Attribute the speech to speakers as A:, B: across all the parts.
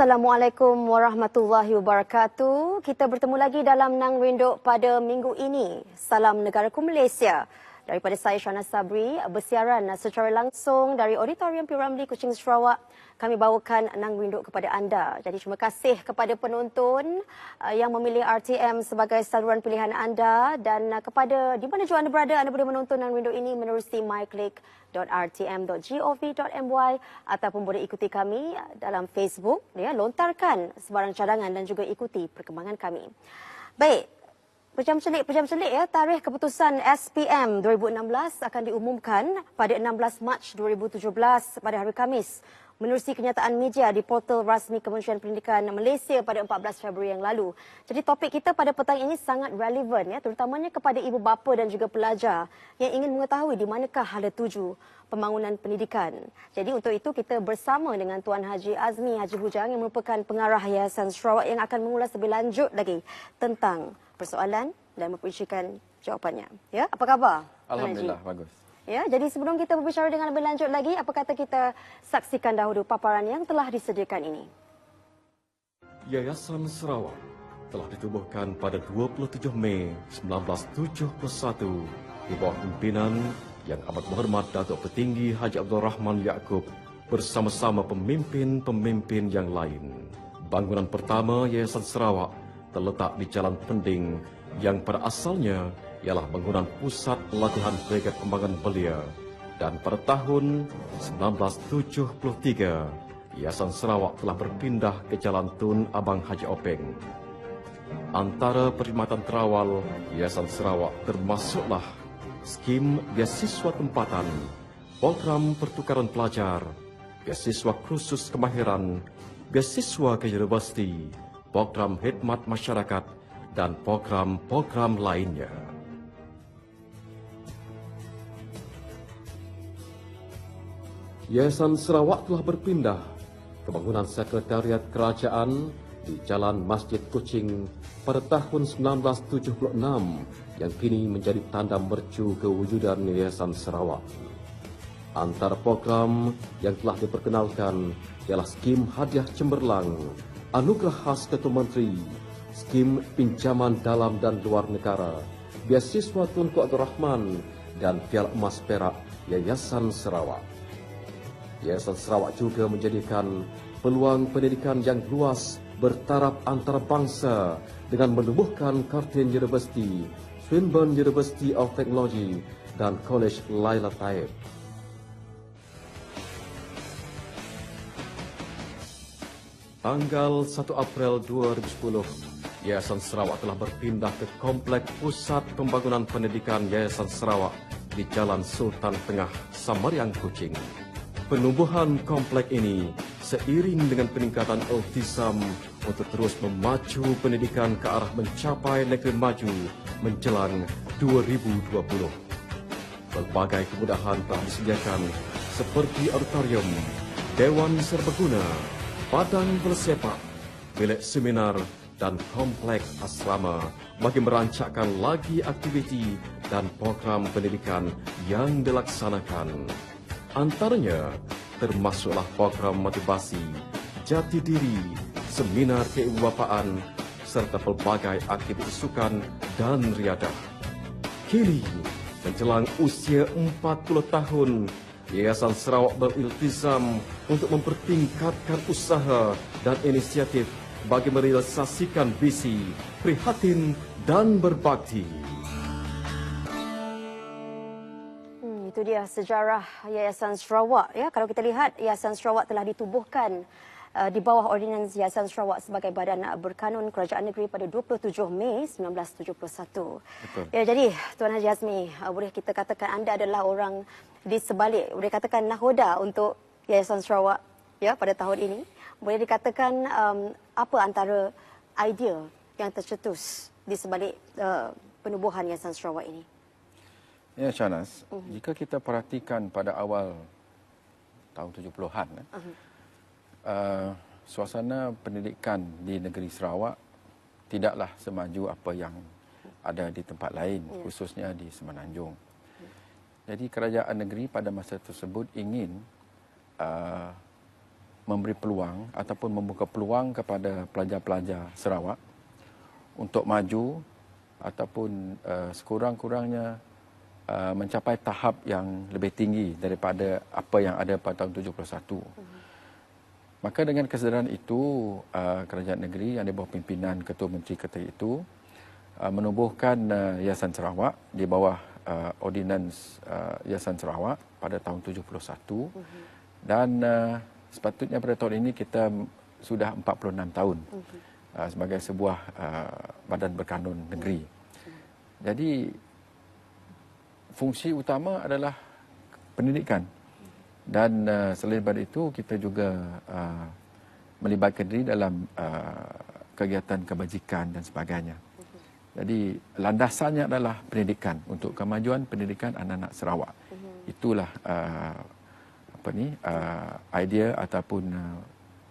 A: Assalamualaikum warahmatullahi wabarakatuh. Kita bertemu lagi dalam Nang Rinduk pada minggu ini. Salam Negaraku Malaysia. Daripada saya Shana Sabri, bersiaran secara langsung dari Auditorium P. Ramlee Kuching Sarawak. Kami bawakan Nang Rinduk kepada anda. Jadi terima kasih kepada penonton uh, yang memilih RTM sebagai saluran pilihan anda dan uh, kepada di mana juga anda berada, anda boleh menonton Nang Rinduk ini menerusi myclick www.rtm.gov.my ataupun boleh ikuti kami dalam Facebook ya lontarkan sebarang cadangan dan juga ikuti perkembangan kami. Baik, Pejam celik, pejam celik ya. Tarikh keputusan SPM 2016 akan diumumkan pada 16 Mac 2017 pada hari Kamis menerusi kenyataan media di portal rasmi Kementerian Pendidikan Malaysia pada 14 Februari yang lalu. Jadi topik kita pada petang ini sangat relevan ya, terutamanya kepada ibu bapa dan juga pelajar yang ingin mengetahui di manakah hala tuju pembangunan pendidikan. Jadi untuk itu kita bersama dengan Tuan Haji Azmi Haji Hujang yang merupakan pengarah Yayasan Sarawak yang akan mengulas lebih lanjut lagi tentang persoalan dan memperincikan jawapannya. Ya, apa khabar?
B: Alhamdulillah, bagus.
A: Ya, jadi sebelum kita berbicara dengan lebih lanjut lagi, apa kata kita saksikan dahulu paparan yang telah disediakan ini.
C: Yayasan Sarawak telah ditubuhkan pada 27 Mei 1971 di bawah pimpinan yang amat berhormat Datuk Petinggi Haji Abdul Rahman Yaakob bersama-sama pemimpin-pemimpin yang lain. Bangunan pertama Yayasan Sarawak terletak di Jalan Pending yang pada asalnya ialah bangunan pusat latihan Brigad Kembangan Belia dan pada tahun 1973 Yayasan Sarawak telah berpindah ke Jalan Tun Abang Haji Openg. Antara perkhidmatan terawal Yayasan Sarawak termasuklah skim beasiswa tempatan, program pertukaran pelajar, beasiswa khusus kemahiran, beasiswa ke universiti, program khidmat masyarakat dan program-program lainnya. Yayasan Sarawak telah berpindah ke bangunan sekretariat kerajaan di Jalan Masjid Kuching pada tahun 1976 yang kini menjadi tanda mercu kewujudan Yayasan Sarawak. Antara program yang telah diperkenalkan ialah skim hadiah cemerlang, anugerah khas Ketua Menteri, skim pinjaman dalam dan luar negara, beasiswa Tunku Abdul Rahman dan Piala Emas Perak Yayasan Sarawak. Yayasan Sarawak juga menjadikan peluang pendidikan yang luas bertaraf antarabangsa dengan menubuhkan Kartien University, Swinburne University of Technology dan College Laila Taib. Tanggal 1 April 2010, Yayasan Sarawak telah berpindah ke Komplek Pusat Pembangunan Pendidikan Yayasan Sarawak di Jalan Sultan Tengah, Samariang, Kuching. Penubuhan komplek ini seiring dengan peningkatan iltisam untuk terus memacu pendidikan ke arah mencapai negeri maju menjelang 2020. Berbagai kemudahan telah disediakan seperti auditorium, dewan serbaguna, padang bersepak, bilik seminar dan komplek asrama bagi merancangkan lagi aktiviti dan program pendidikan yang dilaksanakan. Antaranya termasuklah program motivasi, jati diri, seminar keibubapaan, serta pelbagai aktiviti sukan dan riadah. Kini, menjelang usia 40 tahun, Yayasan Sarawak beriltizam untuk mempertingkatkan usaha dan inisiatif bagi merealisasikan visi, prihatin dan berbakti.
A: itu dia sejarah Yayasan Sarawak ya kalau kita lihat Yayasan Sarawak telah ditubuhkan uh, di bawah ordinans Yayasan Sarawak sebagai badan berkanun kerajaan negeri pada 27 Mei 1971. Betul. Ya jadi Tuan Haji Azmi uh, boleh kita katakan anda adalah orang di sebalik boleh katakan nahoda untuk Yayasan Sarawak ya pada tahun ini. Boleh dikatakan um, apa antara idea yang tercetus di sebalik uh, penubuhan Yayasan Sarawak ini?
B: Ya, Shanas, uh-huh. jika kita perhatikan pada awal tahun 70-an, uh-huh. Uh, suasana pendidikan di negeri Sarawak tidaklah semaju apa yang ada di tempat lain, yeah. khususnya di Semenanjung. Uh-huh. Jadi kerajaan negeri pada masa tersebut ingin uh, memberi peluang ataupun membuka peluang kepada pelajar-pelajar Sarawak untuk maju ataupun uh, sekurang-kurangnya uh, mencapai tahap yang lebih tinggi daripada apa yang ada pada tahun 71. Mm-hmm. Maka dengan kesedaran itu, uh, kerajaan negeri yang di bawah pimpinan Ketua Menteri ketika itu uh, menubuhkan uh, Yayasan Sarawak di bawah uh, Ordinans uh, Yayasan Sarawak pada tahun 71. Mm-hmm. Dan uh, sepatutnya pada tahun ini kita sudah 46 tahun uh, sebagai sebuah uh, badan berkanun negeri. Okay. Jadi fungsi utama adalah pendidikan. Dan uh, selain daripada itu kita juga uh, melibatkan diri dalam uh, kegiatan kebajikan dan sebagainya. Jadi landasannya adalah pendidikan untuk kemajuan pendidikan anak-anak Sarawak. Itulah uh, apa ni uh, idea ataupun uh,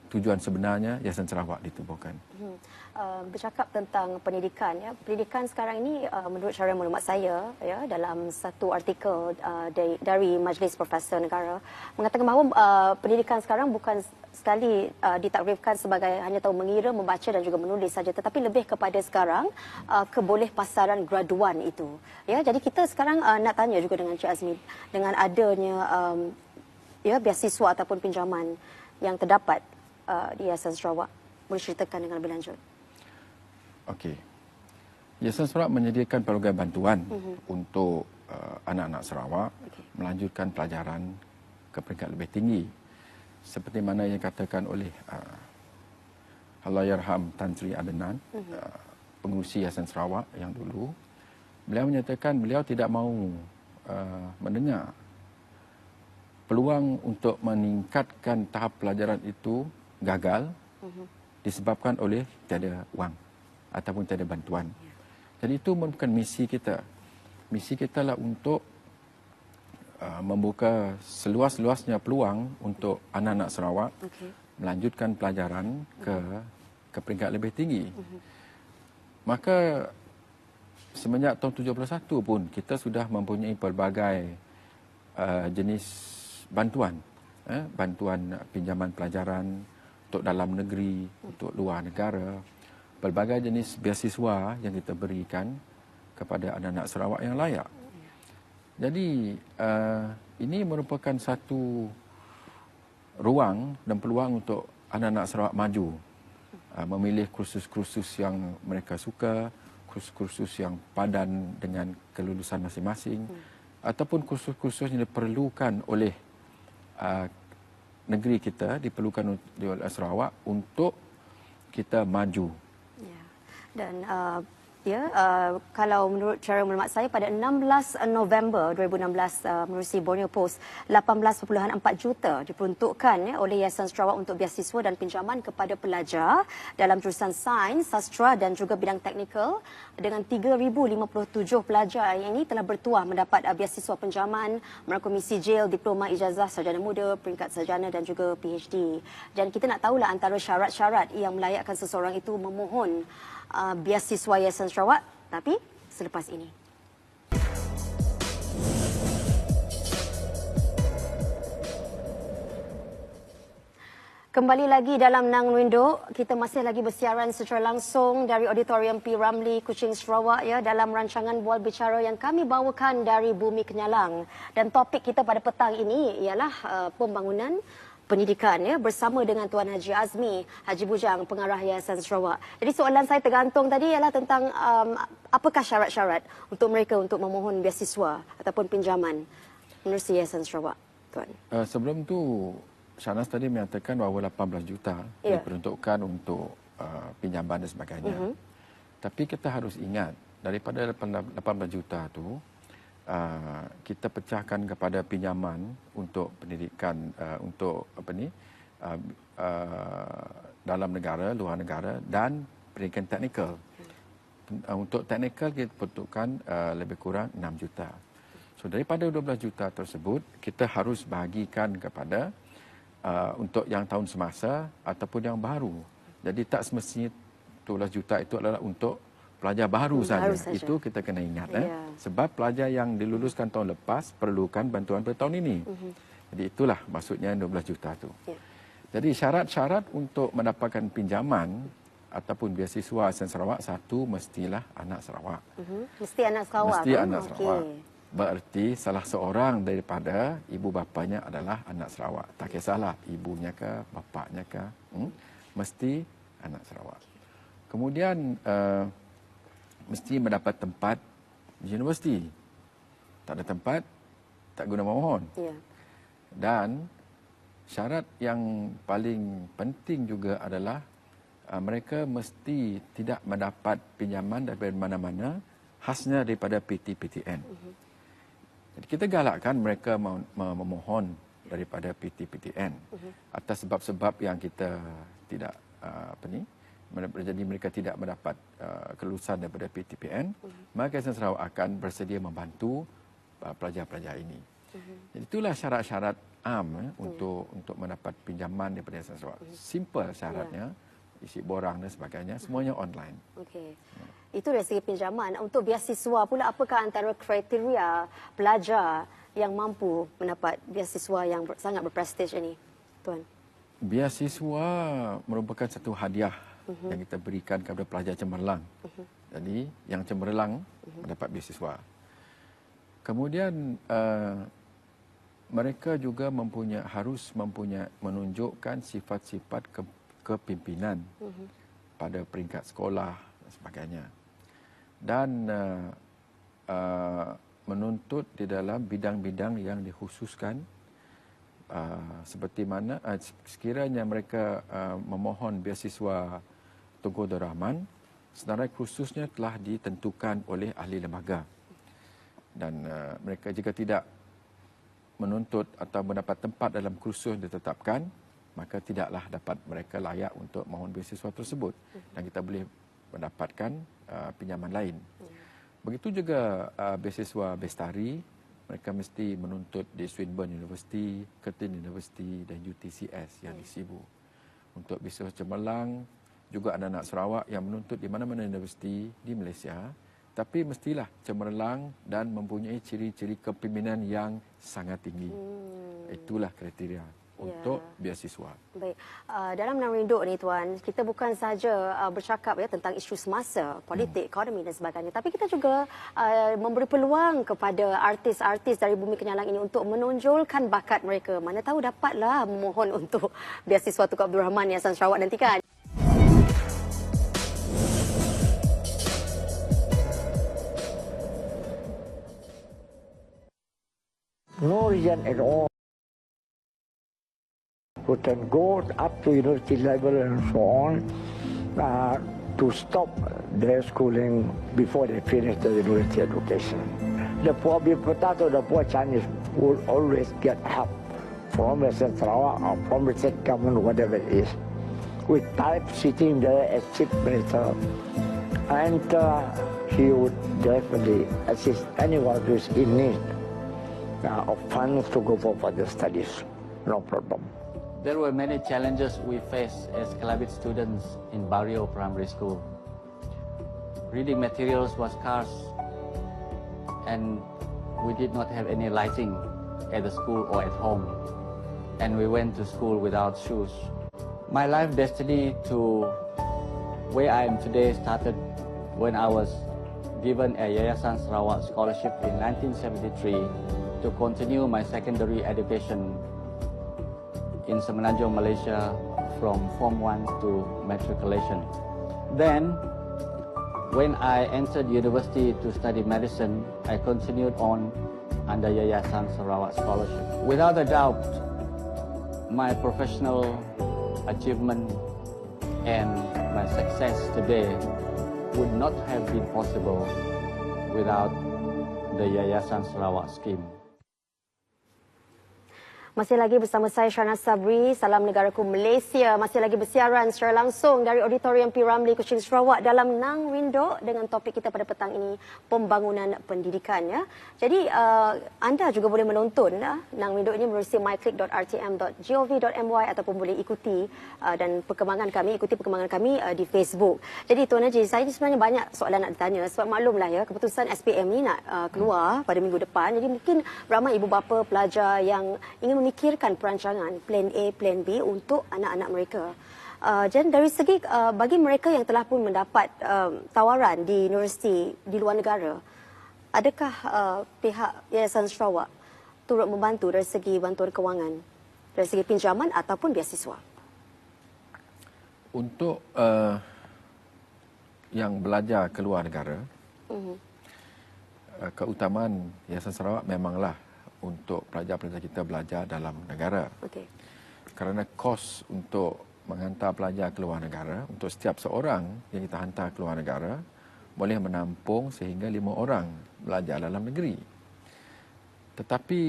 B: tujuan sebenarnya Yayasan Sarawak ditubuhkan. Hmm.
A: Uh, bercakap tentang pendidikan ya. Pendidikan sekarang ini uh, menurut cara maklumat saya ya dalam satu artikel uh, dari, dari Majlis Profesor Negara mengatakan bahawa uh, pendidikan sekarang bukan sekali uh, ditakrifkan sebagai hanya tahu mengira, membaca dan juga menulis saja tetapi lebih kepada sekarang uh, keboleh pasaran graduan itu. Ya, jadi kita sekarang uh, nak tanya juga dengan Cik Azmi dengan adanya um, ya beasiswa ataupun pinjaman yang terdapat uh, di Yayasan Sarawak. Boleh ceritakan dengan lebih lanjut.
B: Okey. Yayasan Sarawak menyediakan pelbagai bantuan uh-huh. untuk uh, anak-anak Sarawak okay. melanjutkan pelajaran ke peringkat lebih tinggi. Seperti mana yang katakan oleh uh, Allahyarham Tan Sri Adnan, uh-huh. uh, pengurusi Yayasan Sarawak yang dulu, beliau menyatakan beliau tidak mahu uh, mendengar peluang untuk meningkatkan tahap pelajaran itu gagal uh-huh. disebabkan oleh tiada wang ataupun tiada bantuan. Yeah. Jadi itu merupakan misi kita. Misi kita lah untuk uh, membuka seluas-luasnya peluang untuk anak-anak Sarawak okay. melanjutkan pelajaran uh-huh. ke ke peringkat lebih tinggi. Uh-huh. Maka semenjak tahun 71 pun kita sudah mempunyai pelbagai uh, jenis bantuan eh, bantuan pinjaman pelajaran untuk dalam negeri untuk luar negara pelbagai jenis beasiswa yang kita berikan kepada anak-anak Sarawak yang layak jadi uh, ini merupakan satu ruang dan peluang untuk anak-anak Sarawak maju uh, memilih kursus-kursus yang mereka suka kursus-kursus yang padan dengan kelulusan masing-masing hmm. ataupun kursus-kursus yang diperlukan oleh uh, negeri kita diperlukan di Sarawak untuk kita maju.
A: Ya. Dan uh, Ya, uh, kalau menurut cara maklumat saya pada 16 November 2016 uh, menerusi Borneo Post 18.4 juta diperuntukkan ya, oleh Yayasan Sarawak untuk biasiswa dan pinjaman kepada pelajar dalam jurusan sains, sastra dan juga bidang teknikal dengan 3057 pelajar yang ini telah bertuah mendapat uh, biasiswa pinjaman merangkumi sijil, diploma ijazah sarjana muda, peringkat sarjana dan juga PhD. Dan kita nak tahulah antara syarat-syarat yang melayakkan seseorang itu memohon uh, biasiswa Yayasan Sarawak tapi selepas ini. Kembali lagi dalam Nang Window, kita masih lagi bersiaran secara langsung dari Auditorium P. Ramlee, Kuching, Sarawak ya dalam rancangan Bual Bicara yang kami bawakan dari Bumi Kenyalang. Dan topik kita pada petang ini ialah uh, pembangunan pendidikan ya bersama dengan Tuan Haji Azmi Haji Bujang pengarah Yayasan Sarawak. Jadi soalan saya tergantung tadi ialah tentang um, apakah syarat-syarat untuk mereka untuk memohon beasiswa ataupun pinjaman menerusi Yayasan Sarawak, Tuan.
B: Uh, sebelum tu Shanas tadi menyatakan bahawa 18 juta yeah. diperuntukkan untuk uh, pinjaman dan sebagainya. Uh-huh. Tapi kita harus ingat daripada 18 juta tu uh, kita pecahkan kepada pinjaman untuk pendidikan uh, untuk apa ni uh, uh, dalam negara luar negara dan pendidikan teknikal. Uh, untuk teknikal kita peruntukkan uh, lebih kurang 6 juta. So daripada 12 juta tersebut kita harus bahagikan kepada uh, untuk yang tahun semasa ataupun yang baru. Jadi tak semestinya 12 juta itu adalah untuk pelajar baru, hmm, saja. saja. Itu kita kena ingat. Yeah. Eh. Ya. Sebab pelajar yang diluluskan tahun lepas perlukan bantuan pada tahun ini. Mm-hmm. Jadi itulah maksudnya 12 juta itu. Yeah. Jadi syarat-syarat untuk mendapatkan pinjaman ataupun beasiswa Asn Sarawak satu mestilah anak Sarawak.
A: Mhm. Mesti anak Sarawak
B: Mesti
A: kan?
B: anak. Sarawak. Bererti salah seorang daripada ibu bapanya adalah anak Sarawak. Tak kisahlah ibunya ke, bapaknya ke, hmm? mesti anak Sarawak. Kemudian uh, mesti mendapat tempat di universiti. Tak ada tempat, tak guna memohon.
A: Ya.
B: Dan syarat yang paling penting juga adalah uh, mereka mesti tidak mendapat pinjaman daripada mana-mana khasnya daripada PT-PTN. Uh-huh. Jadi kita galakkan mereka mem- mem- memohon daripada PT-PTN uh-huh. atas sebab-sebab yang kita tidak uh, apa ni jadi mereka tidak mendapat uh, kelulusan daripada PTPN, uh-huh. maka Yayasan Sarawak akan bersedia membantu uh, pelajar-pelajar ini. Uh-huh. Jadi itulah syarat-syarat am eh, untuk untuk mendapat pinjaman daripada Yayasan Sarawak. Simple syaratnya, isi borang dan sebagainya, semuanya online.
A: Okey. Itu dari segi pinjaman. Untuk beasiswa pula, apakah antara kriteria pelajar yang mampu mendapat beasiswa yang ber, sangat berprestij ini, Tuan?
B: Beasiswa merupakan satu hadiah uh-huh. yang kita berikan kepada pelajar cemerlang. Uh-huh. Jadi yang cemerlang uh-huh. mendapat beasiswa. Kemudian uh, mereka juga mempunyai harus mempunyai menunjukkan sifat-sifat ke, kepimpinan uh-huh. pada peringkat sekolah dan sebagainya. Dan uh, uh, menuntut di dalam bidang-bidang yang dikhususkan uh, seperti mana uh, sekiranya mereka uh, memohon beasiswa Tunku Abdul Rahman senarai khususnya telah ditentukan oleh ahli lembaga dan uh, mereka jika tidak menuntut atau mendapat tempat dalam kursus yang ditetapkan maka tidaklah dapat mereka layak untuk mohon beasiswa tersebut dan kita boleh mendapatkan uh, pinjaman lain. Begitu juga uh, beasiswa Bestari mereka mesti menuntut di Swinburne University, Curtin University dan UTCS yang di Sibu. Untuk beasiswa cemerlang juga ada anak Sarawak yang menuntut di mana-mana universiti di Malaysia tapi mestilah cemerlang dan mempunyai ciri-ciri kepimpinan yang sangat tinggi. Hmm. Itulah kriteria untuk beasiswa.
A: Baik. Uh, dalam Enam Rinduk ni Tuan, kita bukan saja uh, bercakap ya tentang isu semasa, politik, hmm. ekonomi dan sebagainya. Tapi kita juga uh, memberi peluang kepada artis-artis dari Bumi Kenyalang ini untuk menonjolkan bakat mereka. Mana tahu dapatlah memohon untuk beasiswa Tukar Abdul Rahman Yayasan Sarawak nanti kan.
D: No at all who can go up to university level and so on uh, to stop their schooling before they finish the university education. The poor potato, the poor Chinese will always get help from the Sarawak or from the state government, whatever it is. With type sitting there as chief minister, and uh, he would definitely assist anyone who is in need uh, of funds to go for further studies. No problem.
E: There were many challenges we faced as Kalabit students in Barrio Primary School. Reading materials was scarce and we did not have any lighting at the school or at home. And we went to school without shoes. My life destiny to where I am today started when I was given a Yayasan Sarawak scholarship in 1973 to continue my secondary education in Semenanjung, Malaysia from Form 1 to matriculation. Then, when I entered university to study medicine, I continued on under Yayasan Sarawak Scholarship. Without a doubt, my professional achievement and my success today would not have been possible without the Yayasan Sarawak scheme.
A: Masih lagi bersama saya Syarna Sabri, Salam Negaraku Malaysia. Masih lagi bersiaran secara langsung dari Auditorium P. Ramlee Kuching Sarawak dalam Nang Rindok dengan topik kita pada petang ini, pembangunan pendidikan. Ya. Jadi uh, anda juga boleh menonton uh, Nang Rindok ini melalui myclick.rtm.gov.my ataupun boleh ikuti uh, dan perkembangan kami, ikuti perkembangan kami uh, di Facebook. Jadi Tuan Haji, saya sebenarnya banyak soalan nak ditanya sebab maklumlah ya, keputusan SPM ni nak uh, keluar pada minggu depan. Jadi mungkin ramai ibu bapa pelajar yang ingin memikirkan perancangan plan A, plan B untuk anak-anak mereka. Uh, dan dari segi uh, bagi mereka yang telah pun mendapat uh, tawaran di universiti di luar negara, adakah uh, pihak Yayasan Sarawak turut membantu dari segi bantuan kewangan, dari segi pinjaman ataupun beasiswa?
B: Untuk uh, yang belajar ke luar negara, uh-huh. uh, keutamaan Yayasan Sarawak memanglah untuk pelajar-pelajar kita belajar dalam negara.
A: Okay.
B: Kerana kos untuk menghantar pelajar ke luar negara untuk setiap seorang yang kita hantar ke luar negara boleh menampung sehingga lima orang belajar dalam negeri. Tetapi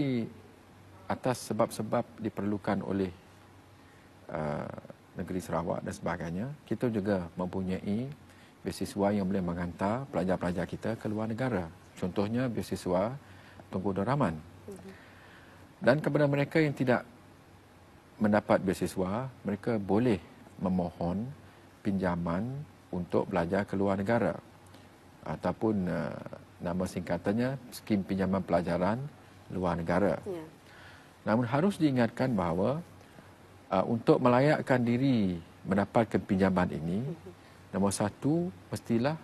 B: atas sebab-sebab diperlukan oleh uh, negeri Sarawak dan sebagainya, kita juga mempunyai beasiswa yang boleh menghantar pelajar-pelajar kita ke luar negara. Contohnya beasiswa Tunku Doraman. Dan kepada mereka yang tidak mendapat beasiswa, mereka boleh memohon pinjaman untuk belajar ke luar negara. Ataupun uh, nama singkatannya skim pinjaman pelajaran luar negara. Ya. Namun harus diingatkan bahawa uh, untuk melayakkan diri mendapatkan pinjaman ini, uh-huh. nombor satu mestilah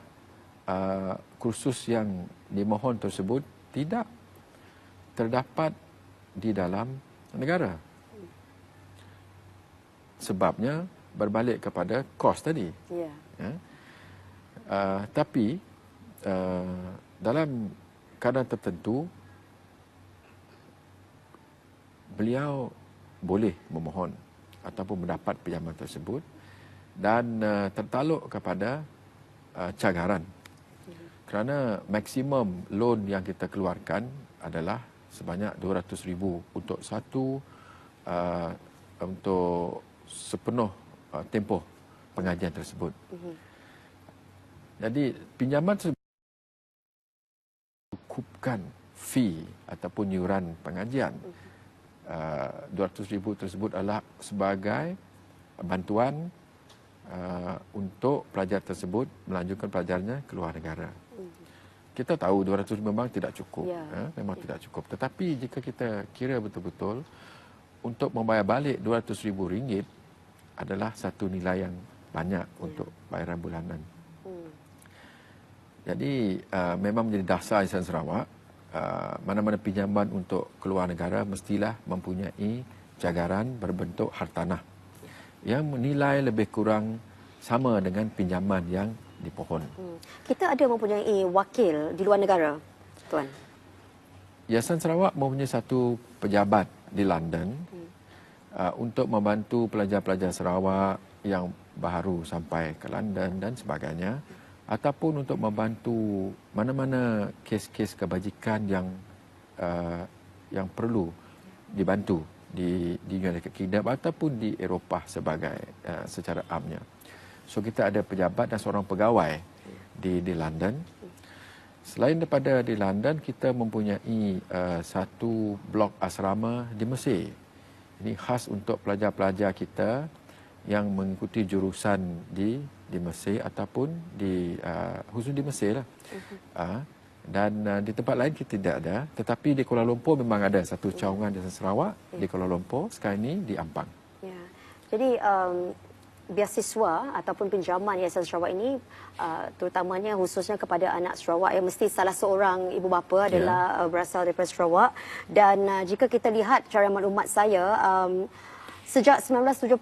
B: uh, kursus yang dimohon tersebut tidak terdapat di dalam negara sebabnya berbalik kepada kos tadi. Yeah. Ya. Uh, tapi uh, dalam keadaan tertentu beliau boleh memohon ataupun mendapat pinjaman tersebut dan uh, tertaluk kepada uh, cagaran. Mm-hmm. Kerana maksimum loan yang kita keluarkan adalah sebanyak 200,000 untuk satu uh, untuk sepenuh uh, tempoh pengajian tersebut. Mm-hmm. Jadi pinjaman tersebut cukupkan fee ataupun yuran pengajian. Mm-hmm. Uh, 200 ribu tersebut adalah sebagai bantuan uh, untuk pelajar tersebut melanjutkan pelajarnya ke luar negara. Kita tahu 200 memang tidak cukup, yeah. eh, memang yeah. tidak cukup. Tetapi jika kita kira betul-betul untuk membayar balik 200 ribu ringgit adalah satu nilai yang banyak ya. untuk bayaran bulanan. Hmm. Jadi uh, memang menjadi dasar Yayasan Sarawak uh, mana-mana pinjaman untuk keluar negara mestilah mempunyai jagaran berbentuk hartanah yang nilai lebih kurang sama dengan pinjaman yang dipohon. Hmm.
A: Kita ada mempunyai wakil di luar negara, Tuan?
B: Yayasan Sarawak mempunyai satu pejabat di London hmm uh, untuk membantu pelajar-pelajar Sarawak yang baru sampai ke London dan sebagainya ataupun untuk membantu mana-mana kes-kes kebajikan yang uh, yang perlu dibantu di di United Kingdom ataupun di Eropah sebagai uh, secara amnya. So kita ada pejabat dan seorang pegawai di di London. Selain daripada di London, kita mempunyai uh, satu blok asrama di Mesir ini khas untuk pelajar-pelajar kita yang mengikuti jurusan di di Mesir ataupun di uh, khusus di Mesir lah. Uh-huh. Uh, dan uh, di tempat lain kita tidak ada, tetapi di Kuala Lumpur memang ada satu cawangan di Sarawak yeah. di Kuala Lumpur, sekarang ini di Ampang.
A: Ya. Jadi um, biasiswa ataupun pinjaman Yayasan Sarawak ini uh, terutamanya khususnya kepada anak Sarawak yang mesti salah seorang ibu bapa ya. adalah uh, berasal daripada Sarawak dan uh, jika kita lihat cara maklumat saya um, sejak 1971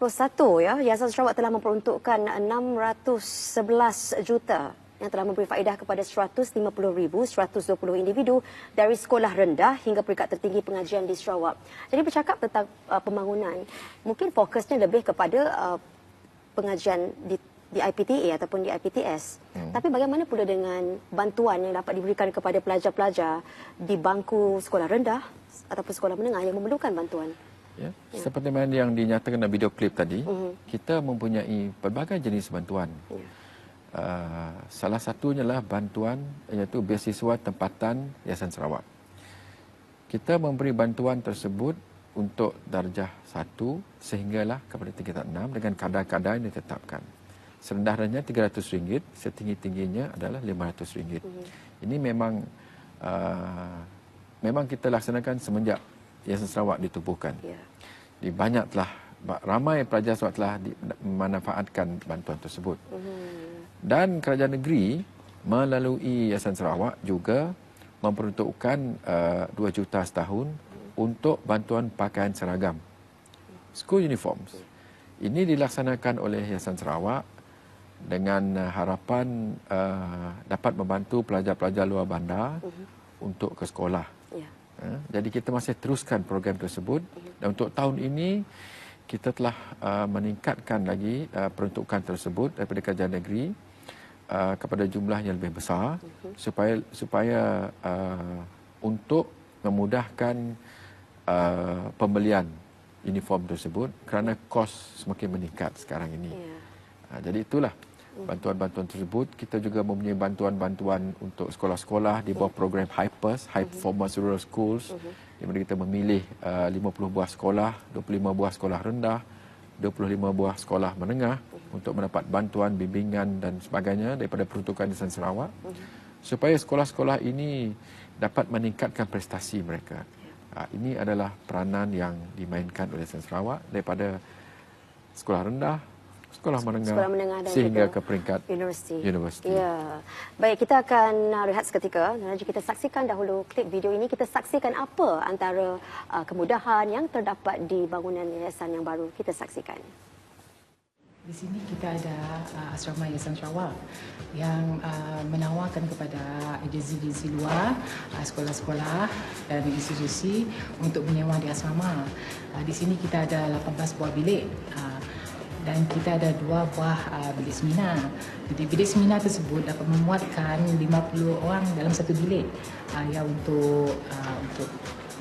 A: ya Yayasan Sarawak telah memperuntukkan 611 juta yang telah memberi faedah kepada 150,120 individu dari sekolah rendah hingga peringkat tertinggi pengajian di Sarawak. Jadi bercakap tentang uh, pembangunan, mungkin fokusnya lebih kepada uh, pengajian di di IPTA ataupun di IPTS. Hmm. Tapi bagaimana pula dengan bantuan yang dapat diberikan kepada pelajar-pelajar di bangku sekolah rendah ataupun sekolah menengah yang memerlukan bantuan?
B: Ya, ya. Seperti mana yang dinyatakan dalam video klip tadi, uh-huh. kita mempunyai pelbagai jenis bantuan. Ya. Uh, salah satunya lah bantuan iaitu beasiswa tempatan Yayasan Sarawak. Kita memberi bantuan tersebut untuk darjah satu sehinggalah kepada tingkatan enam dengan kadar-kadar yang ditetapkan. Serendah-rendahnya RM300, setinggi-tingginya adalah RM500. Mm-hmm. Ini memang uh, memang kita laksanakan semenjak Yayasan Sarawak ditubuhkan.
A: Ya.
B: Di banyak telah ramai pelajar Sarawak telah memanfaatkan bantuan tersebut. Dan kerajaan negeri melalui Yayasan Sarawak juga memperuntukkan uh, 2 juta setahun untuk bantuan pakaian seragam. School uniforms. Ini dilaksanakan oleh Yayasan Sarawak dengan uh, harapan uh, dapat membantu pelajar-pelajar luar bandar untuk ke sekolah.
A: Ya.
B: Uh, jadi kita masih teruskan program tersebut dan untuk tahun ini kita telah uh, meningkatkan lagi uh, peruntukan tersebut daripada kerajaan negeri uh, kepada jumlah yang lebih besar supaya supaya uh, untuk memudahkan uh, pembelian uniform tersebut kerana kos semakin meningkat sekarang ini.
A: Ya.
B: Uh, jadi itulah bantuan-bantuan tersebut. Kita juga mempunyai bantuan-bantuan untuk sekolah-sekolah di bawah program HIPERS, High Performance Rural Schools, di mana kita memilih uh, 50 buah sekolah, 25 buah sekolah rendah, 25 buah sekolah menengah untuk mendapat bantuan, bimbingan dan sebagainya daripada peruntukan Yayasan Sarawak supaya sekolah-sekolah ini dapat meningkatkan prestasi mereka. Ha, ini adalah peranan yang dimainkan oleh Yayasan Sarawak daripada sekolah rendah, sekolah menengah,
A: Sekolah menengah dan
B: sehingga ke peringkat
A: Universiti.
B: universiti.
A: Ya. Baik, kita akan uh, rehat seketika. Dan kita saksikan dahulu klip video ini. Kita saksikan apa antara uh, kemudahan yang terdapat di bangunan yayasan yang baru. Kita saksikan.
F: Di sini kita ada uh, asrama Yayasan Sarawak yang uh, menawarkan kepada agensi-agensi luar, uh, sekolah-sekolah dan institusi untuk menyewa di asrama. Uh, di sini kita ada 18 buah bilik uh, dan kita ada dua buah uh, bilik seminar. Jadi bilik seminar tersebut dapat memuatkan 50 orang dalam satu bilik uh, yang untuk uh, untuk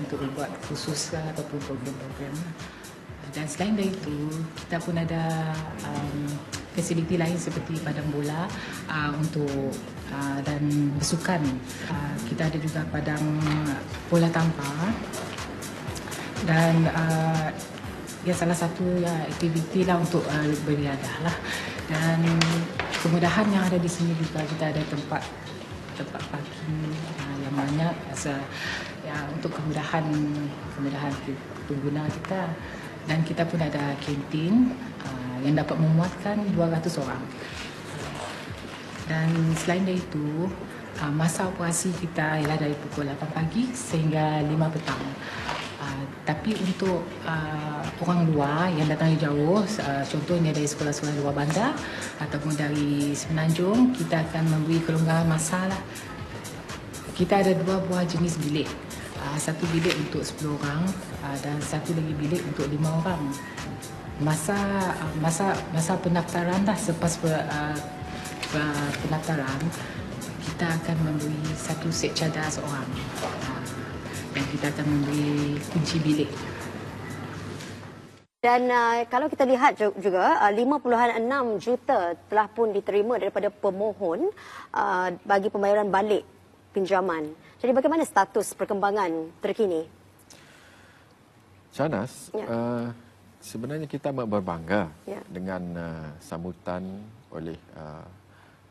F: untuk buat khusus lah ataupun program-program. Dan selain dari itu, kita pun ada um, fasiliti lain seperti padang bola uh, untuk uh, dan bersukan. Uh, kita ada juga padang bola tampar dan uh, ya salah satu ya aktiviti lah untuk uh, beriadah lah. Dan kemudahan yang ada di sini juga kita ada tempat tempat parking uh, yang banyak asa ya untuk kemudahan kemudahan pengguna kita dan kita pun ada kantin uh, yang dapat memuatkan 200 orang. Dan selain dari itu, uh, masa operasi kita ialah dari pukul 8 pagi sehingga 5 petang. Uh, tapi untuk uh, orang luar yang datang dari jauh, uh, contohnya dari sekolah-sekolah luar bandar ataupun dari Semenanjung, kita akan memberi kelonggaran masa lah. Kita ada dua buah jenis bilik. Uh, satu bilik untuk 10 orang uh, dan satu lagi bilik untuk 5 orang. Masa uh, masa masa pendaftaran dah selepas uh, uh, pendaftaran kita akan memberi satu set cadar seorang. Uh, dan kita akan memberi kunci bilik.
A: Dan uh, kalau kita lihat ju- juga uh, 5.6 juta telah pun diterima daripada pemohon uh, bagi pembayaran balik pinjaman. Jadi bagaimana status perkembangan terkini?
B: Shanas,
A: Ya.
B: uh, sebenarnya kita amat berbangga
A: Ya.
B: dengan uh, sambutan oleh uh,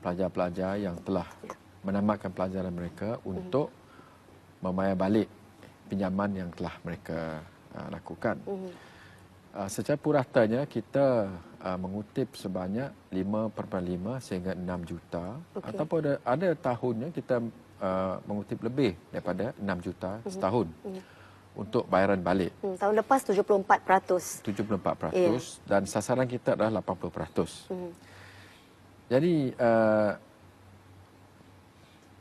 B: pelajar-pelajar yang telah
A: Ya.
B: menamatkan pelajaran mereka untuk membayar balik pinjaman yang telah mereka uh, lakukan.
A: Mhm.
B: Uh, secara puratanya kita uh, mengutip sebanyak 5.5 sehingga 6 juta
A: Okey.
B: ataupun ada, ada tahunnya kita uh, mengutip lebih daripada 6 juta setahun untuk bayaran balik.
A: Hmm, tahun lepas 74%.
B: 74%
A: Ya.
B: dan sasaran kita adalah 80%.
A: Mhm.
B: Jadi uh,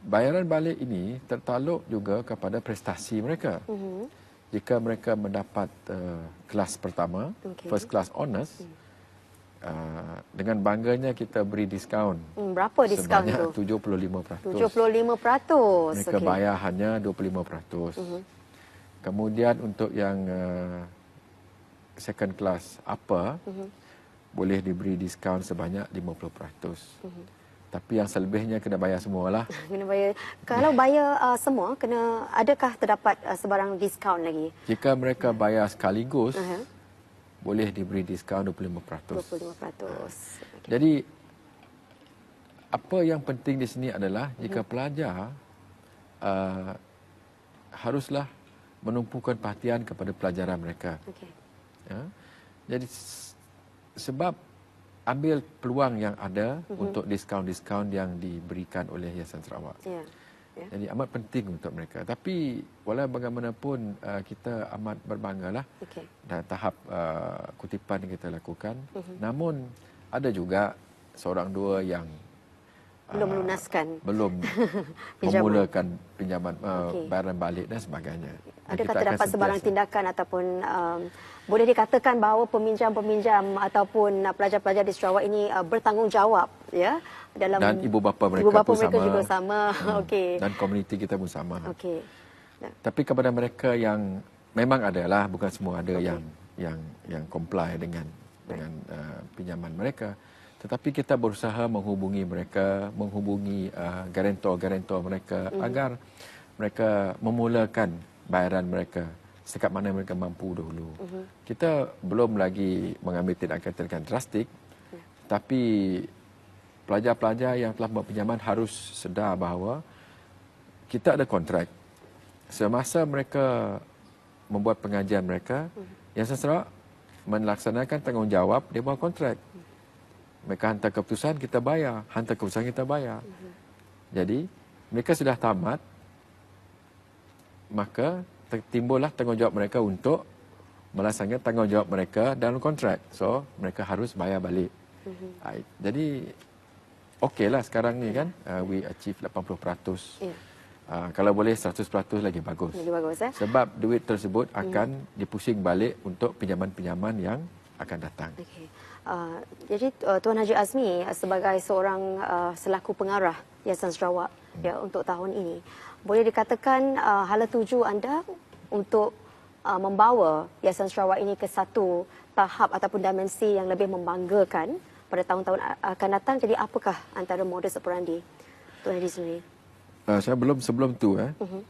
B: bayaran balik ini tertaluk juga kepada prestasi mereka.
A: Mhm.
B: Jika mereka mendapat uh, kelas pertama,
A: Okey.
B: first class honors, uh, dengan bangganya kita beri diskaun.
A: Hmm, berapa diskaun
B: sebanyak
A: tu?
B: 75%.
A: 75%.
B: Mereka
A: Okey.
B: bayar hanya 25%.
A: Mhm.
B: Kemudian untuk yang uh, second class upper
A: Mhm.
B: boleh diberi diskaun sebanyak 50%.
A: Mhm.
B: Tapi yang selebihnya kena bayar semualah.
A: Kena bayar. Kalau bayar uh, semua, kena adakah terdapat uh, sebarang diskaun lagi?
B: Jika mereka bayar sekaligus,
A: Aha.
B: Boleh diberi diskaun 25%.
A: 25%. Okey.
B: Jadi apa yang penting di sini adalah jika
A: Mhm.
B: pelajar uh, haruslah menumpukan perhatian kepada pelajaran mereka.
A: Okey.
B: Ya. Jadi sebab ambil peluang yang ada
A: Mhm.
B: untuk diskaun-diskaun yang diberikan oleh Yayasan Sarawak.
A: Ya. Ya.
B: Jadi amat penting untuk mereka. Tapi walau bagaimanapun uh, kita amat berbanggalah
A: Okey.
B: dan tahap uh, kutipan yang kita lakukan.
A: Mhm.
B: Namun ada juga seorang dua yang
A: Belum melunaskan.
B: belum
A: Pinjaman.
B: memulakan pinjaman uh,
A: Okey.
B: bayaran balik dan sebagainya.
A: Adakah terdapat sebarang
B: sentiasa-
A: tindakan ataupun um, boleh dikatakan bahawa peminjam-peminjam ataupun uh, pelajar-pelajar di Sarawak ini uh, bertanggungjawab ya dalam
B: dan ibu bapa mereka
A: ibu bapa
B: pun
A: mereka
B: sama.
A: juga sama.
B: Hmm.
A: Okey.
B: Dan komuniti kita pun sama.
A: Okey. Ya.
B: Tapi kepada mereka yang memang adalah bukan semua ada
A: Okey.
B: yang yang yang comply dengan dengan uh, pinjaman mereka. Tetapi kita berusaha menghubungi mereka, menghubungi uh, garantor-garantor mereka
A: Mhm.
B: agar mereka memulakan bayaran mereka setakat mana mereka mampu dahulu.
A: Mhm.
B: Kita belum lagi mengambil tindakan-tindakan drastik,
A: Ya.
B: tapi pelajar-pelajar yang telah membuat pinjaman harus sedar bahawa kita ada kontrak. Semasa mereka membuat pengajian mereka, yang sesera melaksanakan tanggungjawab dia buat kontrak. Mereka hantar keputusan, kita bayar. Hantar keputusan, kita bayar. Jadi, mereka sudah tamat, maka timbullah tanggungjawab mereka untuk melaksanakan tanggungjawab mereka dalam kontrak. So, mereka harus bayar balik. Ah, Jadi, okeylah sekarang ni kan, uh, we achieve 80%.
A: Ya.
B: Uh, kalau boleh 100% lagi bagus.
A: Lagi bagus eh.
B: Sebab duit tersebut akan dipusing balik untuk pinjaman-pinjaman yang akan datang.
A: Okey. Uh, jadi uh, Tuan Haji Azmi uh, sebagai seorang uh, selaku pengarah Yayasan Sarawak ya untuk tahun ini, boleh dikatakan uh, hala tuju anda untuk uh, membawa Yayasan Sarawak ini ke satu tahap ataupun dimensi yang lebih membanggakan pada tahun-tahun akan datang. Jadi apakah antara modus operandi Tuan Haji sendiri?
B: Uh, saya belum sebelum tu eh.
A: Mhm.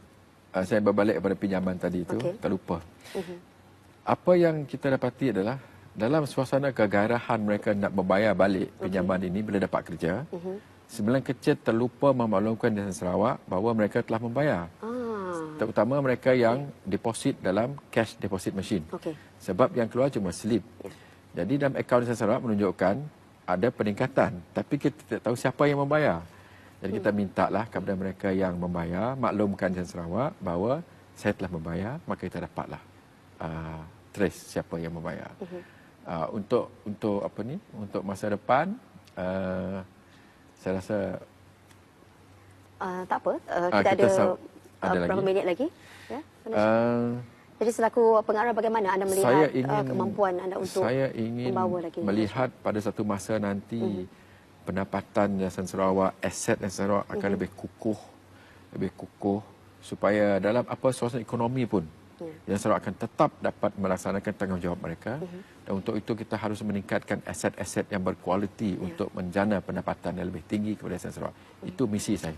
B: Uh, saya berbalik pada pinjaman tadi tu,
A: Okey.
B: terlupa.
A: Mhm.
B: Apa yang kita dapati adalah dalam suasana kegairahan mereka nak membayar balik pinjaman ini bila dapat kerja,
A: Mhm.
B: Sebenarnya kecil terlupa memaklumkan Yayasan Sarawak bahawa mereka telah membayar.
A: Ah,
B: Terutama mereka yang deposit dalam cash deposit machine.
A: okey.
B: Sebab yang keluar cuma slip. Jadi dalam akaun Yayasan Sarawak menunjukkan ada peningkatan. Tapi kita tidak tahu siapa yang membayar. Jadi kita minta lah kepada mereka yang membayar, maklumkan Yayasan Sarawak bahawa saya telah membayar, maka kita dapatlah uh, trace siapa yang membayar. Uh, untuk untuk apa ni? Untuk masa depan, uh, saya rasa
A: Uh, tak apa, uh, kita,
B: kita
A: ada,
B: sa-
A: uh,
B: ada
A: berapa
B: lagi.
A: minit lagi. Ya,
B: uh,
A: Jadi selaku pengarah bagaimana anda melihat
B: saya
A: uh,
B: ingin
A: kemampuan anda untuk
B: saya ingin
A: membawa lagi
B: melihat pada satu masa nanti
A: Mhm.
B: pendapatan Yayasan Sarawak, aset Yayasan Sarawak akan
A: Mhm.
B: lebih kukuh, lebih kukuh supaya dalam apa suasana ekonomi pun
A: Ya.
B: Yayasan Sarawak akan tetap dapat melaksanakan tanggungjawab mereka
A: Mhm.
B: dan untuk itu kita harus meningkatkan aset-aset yang berkualiti
A: Ya.
B: untuk menjana pendapatan yang lebih tinggi kepada Yayasan Sarawak.
A: Mhm.
B: Itu misi saya.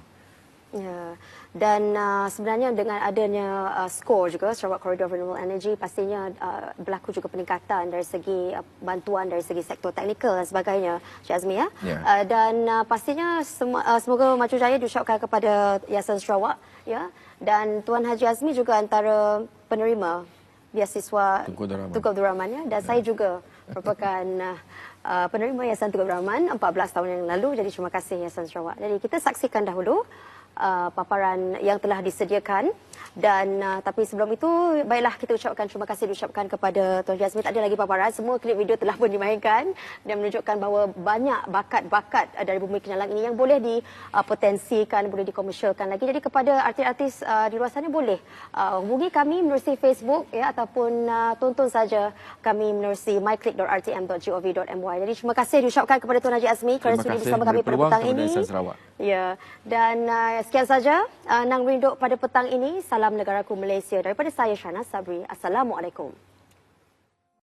A: Ya. Dan uh, sebenarnya dengan adanya uh, skor juga Sarawak Corridor Renewable Energy pastinya uh, berlaku juga peningkatan dari segi uh, bantuan dari segi sektor teknikal dan sebagainya Cik Azmi ya.
B: Ya.
A: Uh, dan uh, pastinya semu- uh, semoga maju jaya diucapkan kepada Yayasan Sarawak ya. Dan Tuan Haji Azmi juga antara penerima beasiswa
B: Tunku Abdul Rahman.
A: Tunku Abdul Rahman ya dan saya juga merupakan uh, uh, penerima Yayasan Tunku Abdul Rahman 14 tahun yang lalu jadi terima kasih Yayasan Sarawak. Jadi kita saksikan dahulu uh, paparan yang telah disediakan. Dan uh, tapi sebelum itu baiklah kita ucapkan terima kasih diucapkan kepada Tuan Jasmine. Tak ada lagi paparan semua klip video telah pun dimainkan dan menunjukkan bahawa banyak bakat-bakat uh, dari Bumi Kenalang ini yang boleh dipotensikan boleh dikomersialkan lagi. Jadi kepada artis-artis uh, di luar sana boleh uh, hubungi kami menerusi Facebook ya ataupun uh, tonton saja kami menerusi myclick.rtm.gov.my jadi terima kasih diucapkan kepada Tuan Haji Azmi. Kerana sudi bersama kami pada petang ini. Ya, dan uh, sekian saja uh, Nang Rinduk pada petang ini. Salam negaraku Malaysia daripada saya Syana Sabri. Assalamualaikum.